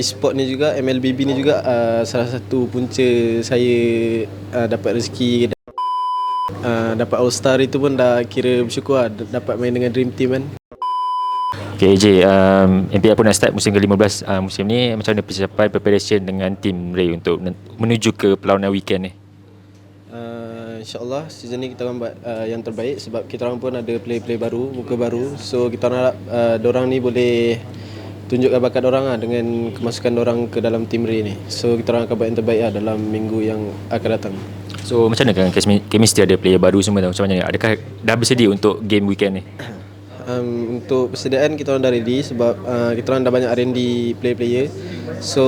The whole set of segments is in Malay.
e-sport ni juga MLBB ni juga uh, salah satu punca saya uh, dapat rezeki uh, dapat All Star itu pun dah kira bersyukur lah dapat main dengan Dream Team kan. Okay AJ, um, MPL pun dah start musim ke-15 uh, musim ni Macam mana persiapan preparation dengan tim Ray untuk men- menuju ke perlawanan weekend ni? Uh, InsyaAllah season ni kita akan buat uh, yang terbaik sebab kita orang pun ada player-player baru, muka baru. So kita orang harap uh, dorang ni boleh tunjukkan bakat orang lah dengan kemasukan orang ke dalam tim Ray ni. So kita orang akan buat yang terbaik lah dalam minggu yang akan datang. So macam mana kan chemi- chemistry ada player baru semua? Macam mana? Adakah dah bersedia untuk game weekend ni? Um, untuk persediaan kita orang dah ready sebab uh, kita orang dah banyak R&D player-player. So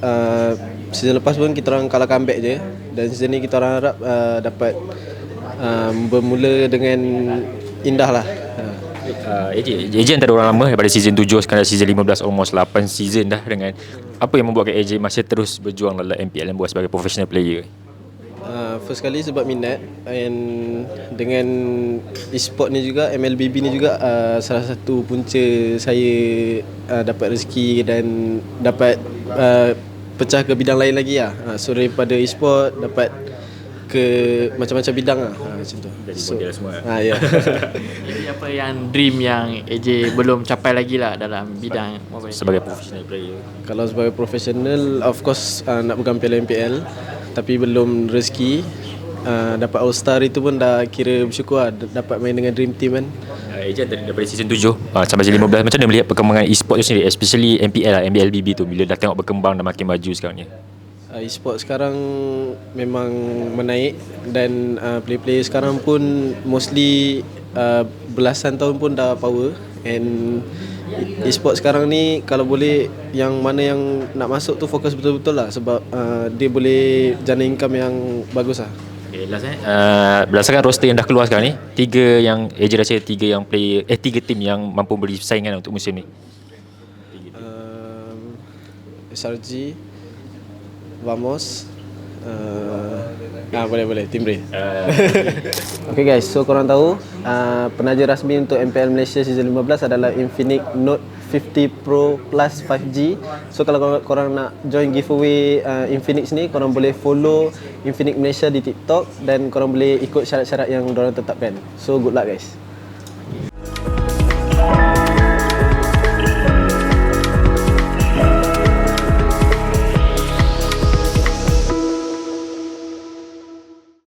uh, season lepas pun kita orang kalah comeback je dan season ni kita orang harap uh, dapat um, bermula dengan indah lah. Uh. AJ, AJ antara orang lama daripada season 7 sekarang season 15 almost 8 season dah dengan apa yang membuatkan AJ masih terus berjuang dalam MPL dan buat sebagai professional player? Uh, first kali sebab minat and dengan e-sport ni juga MLBB ni juga uh, salah satu punca saya uh, dapat rezeki dan dapat uh, pecah ke bidang lain lagi lah. Uh, so daripada e-sport dapat ke macam-macam bidang lah uh, macam tu. Jadi So, model semua. ah ya. Jadi apa yang dream yang AJ belum capai lagi lah dalam bidang mobile Sebagai professional player. Kalau sebagai profesional of course uh, nak pegang Piala MPL tapi belum rezeki uh, dapat All Star itu pun dah kira bersyukur lah d- dapat main dengan Dream Team kan. Uh, AJ antara- daripada season 7 uh, sampai season 15 macam mana melihat perkembangan e-sport tu sendiri especially MPL lah, MBLBB tu bila dah tengok berkembang dan makin maju sekarang ni. Uh, e-sport sekarang memang menaik dan uh, player-player sekarang pun mostly uh, belasan tahun pun dah power and e-sport sekarang ni kalau boleh yang mana yang nak masuk tu fokus betul-betul lah sebab uh, dia boleh jana income yang bagus lah. Okay, last eh. Uh, berdasarkan roster yang dah keluar sekarang ni, tiga yang AJ rasa tiga yang player eh tiga tim yang mampu beri saingan untuk musim ni. um, SRG Vamos uh, ah boleh boleh Ray. Uh, Okay guys, so korang tahu uh, penaja rasmi untuk MPL Malaysia season 15 adalah Infinix Note 50 Pro Plus 5G. So kalau korang, korang nak join giveaway uh, Infinix ni, korang boleh follow Infinix Malaysia di TikTok dan korang boleh ikut syarat-syarat yang diorang tetapkan. So good luck guys.